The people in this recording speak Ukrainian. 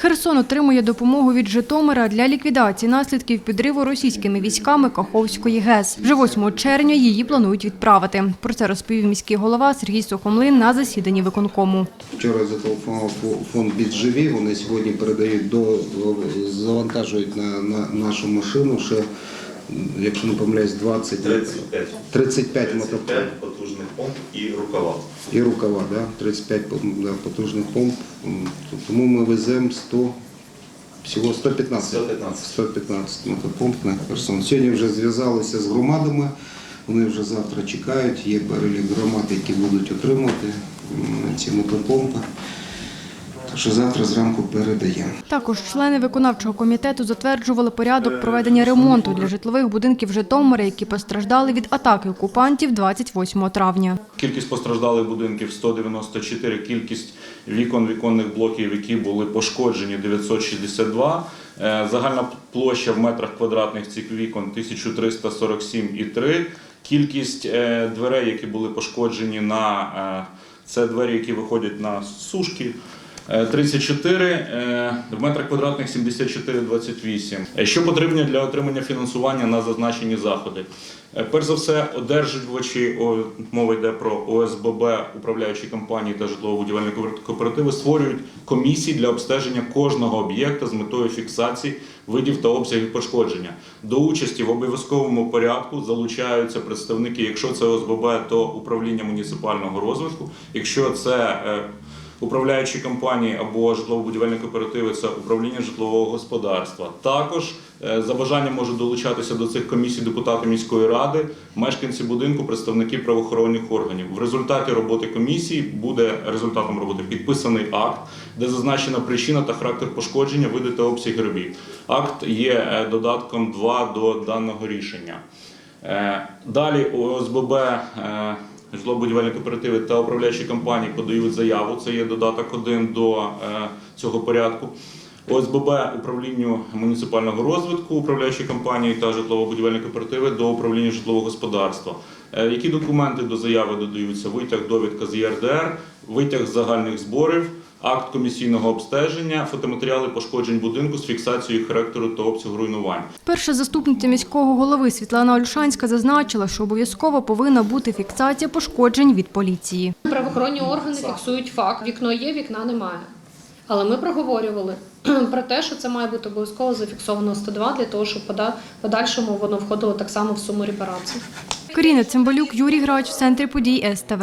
Херсон отримує допомогу від Житомира для ліквідації наслідків підриву російськими військами Каховської ГЕС. Вже 8 червня її планують відправити. Про це розповів міський голова Сергій Сухомлин на засіданні виконкому. Вчора зателефонував фо- фонд «Бідживі», вони сьогодні передають до завантажують на, на нашу машину ще, якщо не помиляюсь, 20 35. 35 мотопомп 35 потужних помп і рукава. і рукава, да? 35 да, потужних помп. Тому ми веземо 100, всього 115. 115. 115 мотопомп на Херсон. Сьогодні вже зв'язалися з громадами, вони вже завтра чекають, є перелік громад, які будуть отримати ці мотопомпи. Що завтра зранку передаємо. Також члени виконавчого комітету затверджували порядок проведення ремонту для житлових будинків Житомира, які постраждали від атаки окупантів 28 травня. Кількість постраждалих будинків 194, кількість вікон, віконних блоків, які були пошкоджені 962. Е, Загальна площа в метрах квадратних цих вікон 1347,3. Кількість е, дверей, які були пошкоджені на е, це двері, які виходять на сушки. Е, 34, е, в метрах квадратних 74,28. Е, Що потрібно для отримання фінансування на зазначені заходи? Е, Перш за все, одержувачі, мова йде про ОСББ, управляючі компанії та житлово-будівельні кооперативи створюють комісії для обстеження кожного об'єкта з метою фіксації видів та обсягів пошкодження. До участі в обов'язковому порядку залучаються представники, якщо це ОСББ, то управління муніципального розвитку, якщо це е, Управляючі компанії або житлово-будівельні кооперативи це управління житлового господарства. Також е, за бажанням можуть долучатися до цих комісій депутати міської ради, мешканці будинку, представники правоохоронних органів. В результаті роботи комісії буде результатом роботи підписаний акт, де зазначена причина та характер пошкодження, види та обсяг робіт. Акт є е, додатком 2 до даного рішення. Е, Далі ОСББ, житлово-будівельні кооперативи та управляючі компанії подають заяву. Це є додаток 1 до е, цього порядку. ОСББ управлінню муніципального розвитку, управляючі компанії та житлово-будівельні кооперативи до управління житлового господарства. Е, Які документи до заяви додаються? Витяг довідка з ЄРДР, витяг загальних зборів, акт комісійного обстеження, фотоматеріали пошкоджень будинку з фіксацією характеру та обсягу руйнувань. Перша заступниця міського голови Світлана Ольшанська зазначила, що обов'язково повинна бути фіксація пошкоджень від поліції. Правоохоронні органи фіксують факт. Вікно є, вікна немає. Але ми проговорювали про те, що це має бути обов'язково зафіксовано 102 для того, щоб пода- подальшому воно входило так само в суму репарацій. Каріна Цимбалюк, Юрій Грач в центрі подій СТВ.